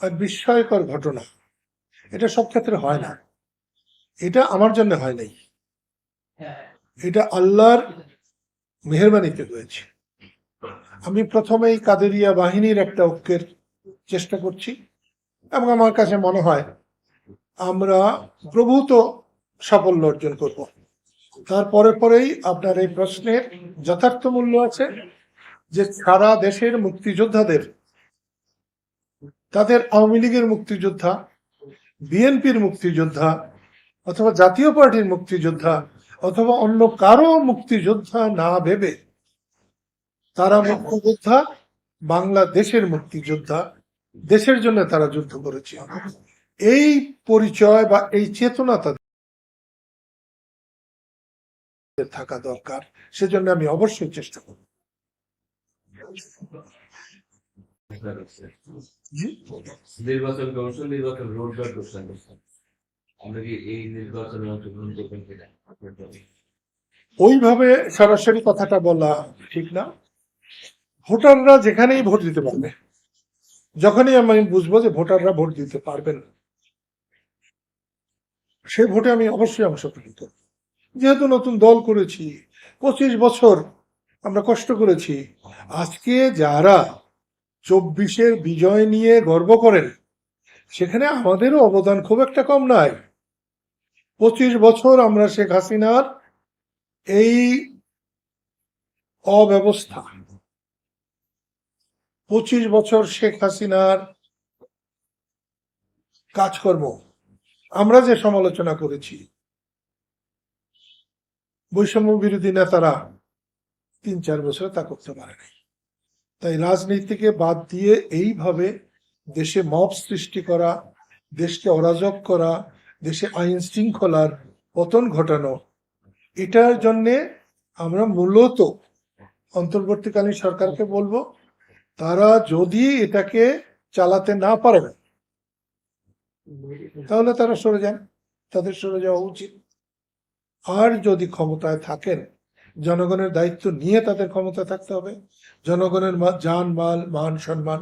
আর বিস্ময়কর ঘটনা। এটা সব ক্ষেত্রে হয় না। এটা আমার জন্য হয় নাই। এটা আল্লাহর মেহরবানিতে হয়েছে। আমি প্রথমেই কাদেরিয়া বাহিনীর একটা ঐক্যের চেষ্টা করছি এবং আমার কাছে মনে হয় আমরা প্রভূত সাফল্য অর্জন করব। তারপরে পরেই আপনার এই প্রশ্নের যথার্থ মূল্য আছে যে সারা দেশের মুক্তিযোদ্ধাদের তাদের আওয়ামী লীগের মুক্তিযোদ্ধা, বিএনপির মুক্তিযোদ্ধা, অথবা জাতীয় পার্টির মুক্তিযোদ্ধা, অথবা অন্য কারও মুক্তিযোদ্ধা না ভেবে তারা মুক্তিযোদ্ধা, বাংলাদেশের মুক্তিযোদ্ধা, দেশের জন্য তারা যুদ্ধ করেছে। এই পরিচয় বা এই চেতনা তাদের থাকা দরকার। সেজন্য আমি অবশ্যই চেষ্টা করব। জি? নির্বাচন কমিশন নির্বাচন রোডম্যাপ ঘোষণা করছেন আমরা কি এই নির্বাচনে অংশগ্রহণ করবেন কিনা? ওইভাবে সরাসরি কথাটা বলা ঠিক না। ভোটাররা যেখানেই ভোট দিতে পারবে যখনই আমি বুঝব যে ভোটাররা ভোট দিতে পারবেন না, সেই ভোটে আমি অবশ্যই অংশগ্রহণ করব। যেহেতু নতুন দল করেছি পঁচিশ বছর আমরা কষ্ট করেছি আজকে যারা চব্বিশের বিজয় নিয়ে গর্ব করেন। সেখানে আমাদেরও অবদান খুব একটা কম নয় পঁচিশ বছর আমরা শেখ হাসিনার এই অব্যবস্থা। পঁচিশ বছর শেখ হাসিনার কাজকর্ম। আমরা যে সমালোচনা করেছি বৈষম্য বিরোধী নেতারা তিন চার বছর তা করতে পারে নাই তাই রাজনীতিকে বাদ দিয়ে এইভাবে দেশে মব সৃষ্টি করা, দেশকে অরাজক করা, দেশে আইন শৃঙ্খলার পতন ঘটানো, এটার জন্যে আমরা মূলত অন্তর্বর্তীকালীন সরকারকে বলব, তারা যদি এটাকে চালাতে না পারে, তাহলে তারা সরে যান, তাদের সরে যাওয়া উচিত। আর যদি ক্ষমতায় থাকেন জনগণের দায়িত্ব নিয়ে তাদের ক্ষমতা থাকতে হবে। জনগণের যান মাল মান সম্মান